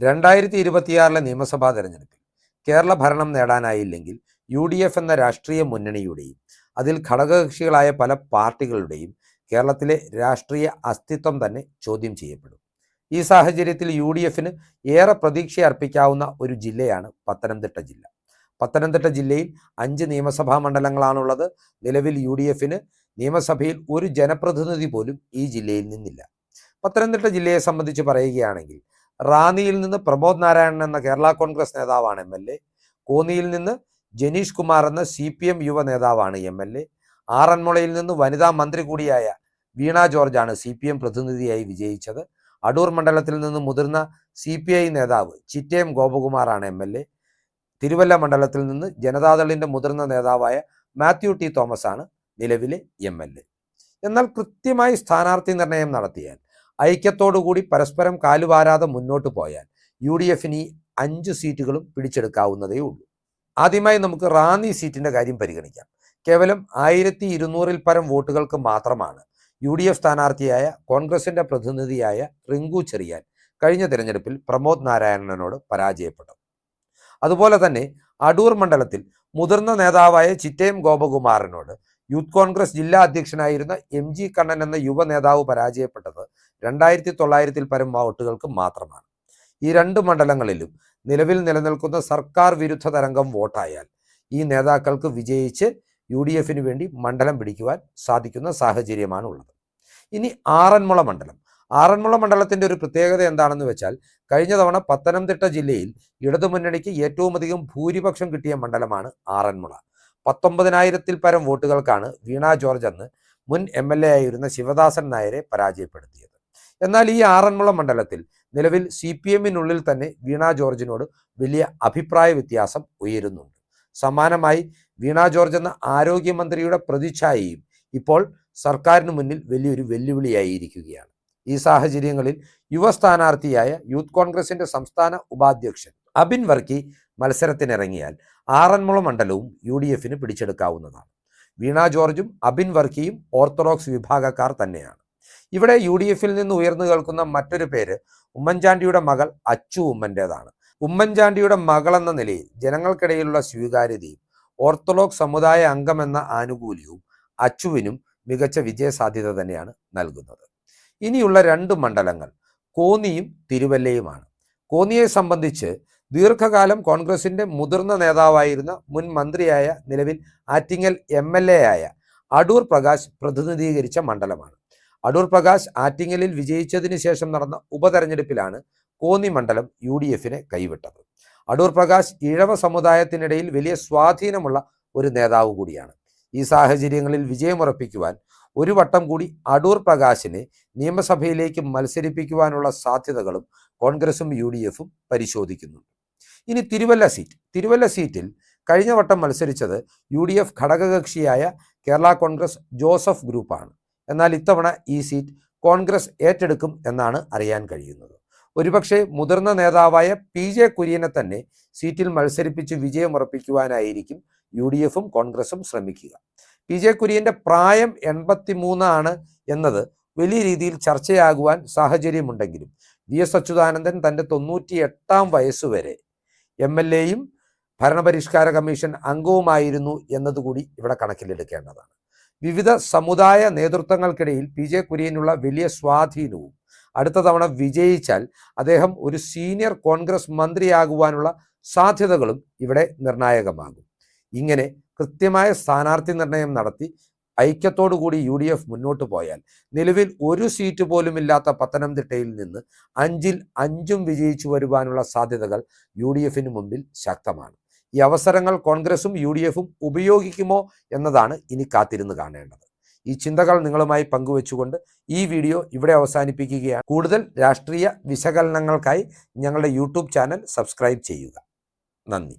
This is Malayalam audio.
രണ്ടായിരത്തി ഇരുപത്തിയാറിലെ നിയമസഭാ തെരഞ്ഞെടുപ്പിൽ കേരള ഭരണം നേടാനായില്ലെങ്കിൽ യു ഡി എഫ് എന്ന രാഷ്ട്രീയ മുന്നണിയുടെയും അതിൽ ഘടകകക്ഷികളായ പല പാർട്ടികളുടെയും കേരളത്തിലെ രാഷ്ട്രീയ അസ്തിത്വം തന്നെ ചോദ്യം ചെയ്യപ്പെടും. ഈ സാഹചര്യത്തിൽ യു ഡി എഫിന് ഏറെ പ്രതീക്ഷ അർപ്പിക്കാവുന്ന ഒരു ജില്ലയാണ് പത്തനംതിട്ട ജില്ല. പത്തനംതിട്ട ജില്ലയിൽ അഞ്ച് നിയമസഭാ മണ്ഡലങ്ങളാണുള്ളത്. നിലവിൽ യു ഡി എഫിന് നിയമസഭയിൽ ഒരു ജനപ്രതിനിധി പോലും ഈ ജില്ലയിൽ നിന്നില്ല. പത്തനംതിട്ട ജില്ലയെ സംബന്ധിച്ച് പറയുകയാണെങ്കിൽ റാന്നിയിൽ നിന്ന് പ്രമോദ് നാരായണൻ എന്ന കേരള കോൺഗ്രസ് നേതാവാണ് എം എൽ എ. കോന്നിയിൽ നിന്ന് ജനീഷ് കുമാർ എന്ന സി പി എം യുവ നേതാവാണ് എം എൽ എ. ആറന്മുളയിൽ നിന്ന് വനിതാ മന്ത്രി കൂടിയായ വീണ ജോർജാണ് സി പി എം പ്രതിനിധിയായി വിജയിച്ചത്. അടൂർ മണ്ഡലത്തിൽ നിന്ന് മുതിർന്ന സി പി ഐ നേതാവ് ചിറ്റയം ഗോപകുമാറാണ് എം എൽ എ. തിരുവല്ല മണ്ഡലത്തിൽ നിന്ന് ജനതാദളിന്റെ മുതിർന്ന നേതാവായ മാത്യു ടി തോമസ് ആണ് നിലവിലെ എ. എന്നാൽ കൃത്യമായി സ്ഥാനാർത്ഥി നിർണയം നടത്തിയാൽ ഐക്യത്തോടുകൂടി പരസ്പരം കാലുവാരാതെ മുന്നോട്ട് പോയാൽ യു ഡി എഫിന് ഈ അഞ്ച് സീറ്റുകളും പിടിച്ചെടുക്കാവുന്നതേ ഉള്ളൂ. ആദ്യമായി നമുക്ക് റാന്നി സീറ്റിന്റെ കാര്യം പരിഗണിക്കാം. കേവലം ആയിരത്തി ഇരുന്നൂറിൽ പരം വോട്ടുകൾക്ക് മാത്രമാണ് യു ഡി എഫ് സ്ഥാനാർത്ഥിയായ കോൺഗ്രസിന്റെ പ്രതിനിധിയായ റിങ്കു ചെറിയാൻ കഴിഞ്ഞ തിരഞ്ഞെടുപ്പിൽ പ്രമോദ് നാരായണനോട് പരാജയപ്പെട്ടു അതുപോലെ തന്നെ അടൂർ മണ്ഡലത്തിൽ മുതിർന്ന നേതാവായ ചിറ്റയം ഗോപകുമാറിനോട് യൂത്ത് കോൺഗ്രസ് ജില്ലാ അധ്യക്ഷനായിരുന്ന എം ജി കണ്ണൻ എന്ന യുവ നേതാവ് പരാജയപ്പെട്ടത് രണ്ടായിരത്തി തൊള്ളായിരത്തിൽ പരം വോട്ടുകൾക്ക് മാത്രമാണ്. ഈ രണ്ട് മണ്ഡലങ്ങളിലും നിലവിൽ നിലനിൽക്കുന്ന സർക്കാർ വിരുദ്ധ തരംഗം വോട്ടായാൽ ഈ നേതാക്കൾക്ക് വിജയിച്ച് യു ഡി എഫിന് വേണ്ടി മണ്ഡലം പിടിക്കുവാൻ സാധിക്കുന്ന സാഹചര്യമാണ് ഉള്ളത് ഇനി ആറന്മുള മണ്ഡലം. ആറന്മുള മണ്ഡലത്തിന്റെ ഒരു പ്രത്യേകത എന്താണെന്ന് വെച്ചാൽ കഴിഞ്ഞ തവണ പത്തനംതിട്ട ജില്ലയിൽ ഇടതുമുന്നണിക്ക് ഏറ്റവും അധികം ഭൂരിപക്ഷം കിട്ടിയ മണ്ഡലമാണ് ആറന്മുള. പത്തൊമ്പതിനായിരത്തിൽ പരം വോട്ടുകൾക്കാണ് വീണ ജോർജ് അന്ന് മുൻ എം എൽ എ ആയിരുന്ന ശിവദാസൻ നായരെ പരാജയപ്പെടുത്തിയത്. എന്നാൽ ഈ ആറന്മുള മണ്ഡലത്തിൽ നിലവിൽ സി പി എമ്മിനുള്ളിൽ തന്നെ വീണ ജോർജിനോട് വലിയ അഭിപ്രായ വ്യത്യാസം ഉയരുന്നുണ്ട്. സമാനമായി വീണ ജോർജ് എന്ന ആരോഗ്യമന്ത്രിയുടെ പ്രതിച്ഛായയും ഇപ്പോൾ സർക്കാരിന് മുന്നിൽ വലിയൊരു വെല്ലുവിളിയായിരിക്കുകയാണ്. ഈ സാഹചര്യങ്ങളിൽ യുവ സ്ഥാനാർത്ഥിയായ യൂത്ത് കോൺഗ്രസിന്റെ സംസ്ഥാന ഉപാധ്യക്ഷൻ അബിൻ വർക്കി മത്സരത്തിനിറങ്ങിയാൽ ആറന്മുള മണ്ഡലവും യു ഡി എഫിന് പിടിച്ചെടുക്കാവുന്നതാണ്. വീണ ജോർജും അബിൻ വർക്കിയും ഓർത്തഡോക്സ് വിഭാഗക്കാർ തന്നെയാണ്. ഇവിടെ യു ഡി എഫിൽ നിന്ന് ഉയർന്നു കേൾക്കുന്ന മറ്റൊരു പേര് ഉമ്മൻചാണ്ടിയുടെ മകൾ അച്ചു ഉമ്മന്റേതാണ്. ഉമ്മൻചാണ്ടിയുടെ മകൾ എന്ന നിലയിൽ ജനങ്ങൾക്കിടയിലുള്ള സ്വീകാര്യതയും ഓർത്തഡോക്സ് സമുദായ അംഗമെന്ന ആനുകൂല്യവും അച്ചുവിനും മികച്ച വിജയസാധ്യത തന്നെയാണ് നൽകുന്നത്. ഇനിയുള്ള രണ്ട് മണ്ഡലങ്ങൾ കോന്നിയും തിരുവല്ലയുമാണ്. കോന്നിയെ സംബന്ധിച്ച് ദീർഘകാലം കോൺഗ്രസിന്റെ മുതിർന്ന നേതാവായിരുന്ന മുൻ മന്ത്രിയായ നിലവിൽ ആറ്റിങ്ങൽ എം എൽ എ ആയ അടൂർ പ്രകാശ് പ്രതിനിധീകരിച്ച മണ്ഡലമാണ്. അടൂർ പ്രകാശ് ആറ്റിങ്ങലിൽ വിജയിച്ചതിന് ശേഷം നടന്ന ഉപതെരഞ്ഞെടുപ്പിലാണ് കോന്നി മണ്ഡലം യു ഡി എഫിനെ കൈവിട്ടത്. അടൂർ പ്രകാശ് ഇഴവ സമുദായത്തിനിടയിൽ വലിയ സ്വാധീനമുള്ള ഒരു നേതാവ് കൂടിയാണ്. ഈ സാഹചര്യങ്ങളിൽ വിജയമുറപ്പിക്കുവാൻ ഒരു വട്ടം കൂടി അടൂർ പ്രകാശിനെ നിയമസഭയിലേക്ക് മത്സരിപ്പിക്കുവാനുള്ള സാധ്യതകളും കോൺഗ്രസും യു ഡി എഫും പരിശോധിക്കുന്നുണ്ട്. ഇനി തിരുവല്ല സീറ്റ്. തിരുവല്ല സീറ്റിൽ കഴിഞ്ഞ വട്ടം മത്സരിച്ചത് യു ഡി എഫ് ഘടകകക്ഷിയായ കേരള കോൺഗ്രസ് ജോസഫ് ഗ്രൂപ്പാണ്. എന്നാൽ ഇത്തവണ ഈ സീറ്റ് കോൺഗ്രസ് ഏറ്റെടുക്കും എന്നാണ് അറിയാൻ കഴിയുന്നത്. ഒരുപക്ഷെ മുതിർന്ന നേതാവായ പി ജെ കുര്യനെ തന്നെ സീറ്റിൽ മത്സരിപ്പിച്ച് വിജയമുറപ്പിക്കുവാനായിരിക്കും യു ഡി എഫും കോൺഗ്രസും ശ്രമിക്കുക. പി ജെ കുര്യന്റെ പ്രായം എൺപത്തി മൂന്നാണ് എന്നത് വലിയ രീതിയിൽ ചർച്ചയാകുവാൻ സാഹചര്യമുണ്ടെങ്കിലും വി എസ് അച്യുതാനന്ദൻ തന്റെ തൊണ്ണൂറ്റി എട്ടാം വയസ്സുവരെ എം എൽ എയും ഭരണപരിഷ്കാര കമ്മീഷൻ അംഗവുമായിരുന്നു എന്നതുകൂടി ഇവിടെ കണക്കിലെടുക്കേണ്ടതാണ്. വിവിധ സമുദായ നേതൃത്വങ്ങൾക്കിടയിൽ പി ജെ കുര്യനുള്ള വലിയ സ്വാധീനവും. അടുത്ത തവണ വിജയിച്ചാൽ അദ്ദേഹം ഒരു സീനിയർ കോൺഗ്രസ് മന്ത്രിയാകുവാനുള്ള സാധ്യതകളും ഇവിടെ നിർണായകമാകും. ഇങ്ങനെ കൃത്യമായ സ്ഥാനാർത്ഥി നിർണയം നടത്തി ഐക്യത്തോടുകൂടി യു ഡി എഫ് മുന്നോട്ട് പോയാൽ നിലവിൽ ഒരു സീറ്റ് പോലും ഇല്ലാത്ത പത്തനംതിട്ടയിൽ നിന്ന് അഞ്ചിൽ അഞ്ചും വിജയിച്ചു വരുവാനുള്ള സാധ്യതകൾ യു മുമ്പിൽ ശക്തമാണ്. ഈ അവസരങ്ങൾ കോൺഗ്രസും യു ഡി എഫും ഉപയോഗിക്കുമോ എന്നതാണ് ഇനി കാത്തിരുന്ന് കാണേണ്ടത്. ഈ ചിന്തകൾ നിങ്ങളുമായി പങ്കുവെച്ചുകൊണ്ട് ഈ വീഡിയോ ഇവിടെ അവസാനിപ്പിക്കുകയാണ്. കൂടുതൽ രാഷ്ട്രീയ വിശകലനങ്ങൾക്കായി ഞങ്ങളുടെ യൂട്യൂബ് ചാനൽ സബ്സ്ക്രൈബ് ചെയ്യുക. നന്ദി.